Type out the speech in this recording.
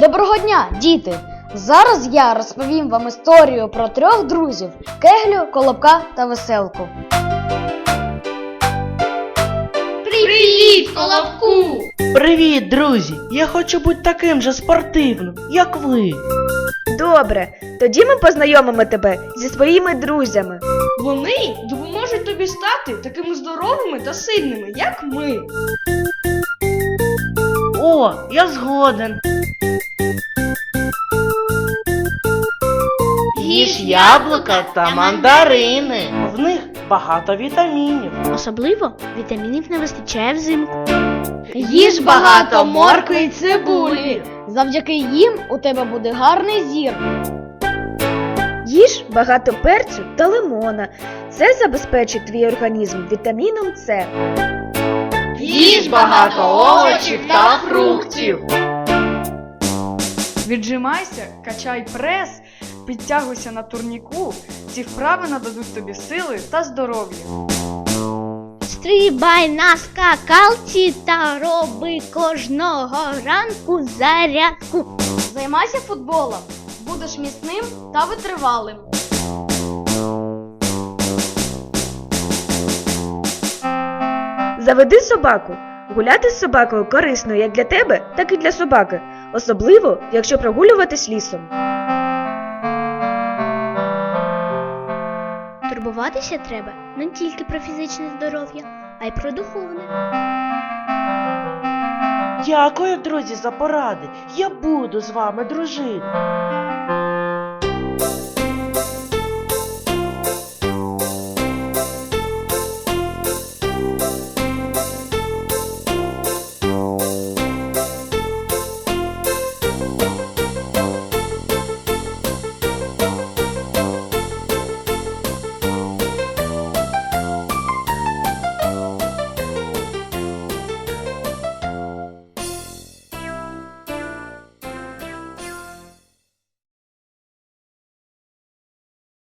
Доброго дня, діти! Зараз я розповім вам історію про трьох друзів Кеглю, Колобка та Веселку. Привіт, Колобку! Привіт, друзі! Я хочу бути таким же спортивним, як ви. Добре, тоді ми познайомимо тебе зі своїми друзями. Вони допоможуть тобі стати такими здоровими та сильними, як ми. О, я згоден. Їж яблука та мандарини. В них багато вітамінів. Особливо вітамінів не вистачає взимку. Їж багато моркви і цибулі. Завдяки їм у тебе буде гарний зір. Їж багато перцю та лимона. Це забезпечить твій організм вітаміном С. Їж багато овочів та фруктів. Віджимайся, качай прес, підтягуйся на турніку. Ці вправи нададуть тобі сили та здоров'я. Стрибай на скакалці та роби кожного ранку зарядку. Займайся футболом, будеш міцним та витривалим. Заведи собаку. Гуляти з собакою корисно як для тебе, так і для собаки, особливо якщо прогулюватись лісом. Турбуватися треба не тільки про фізичне здоров'я, а й про духовне. Дякую, друзі, за поради. Я буду з вами дружити.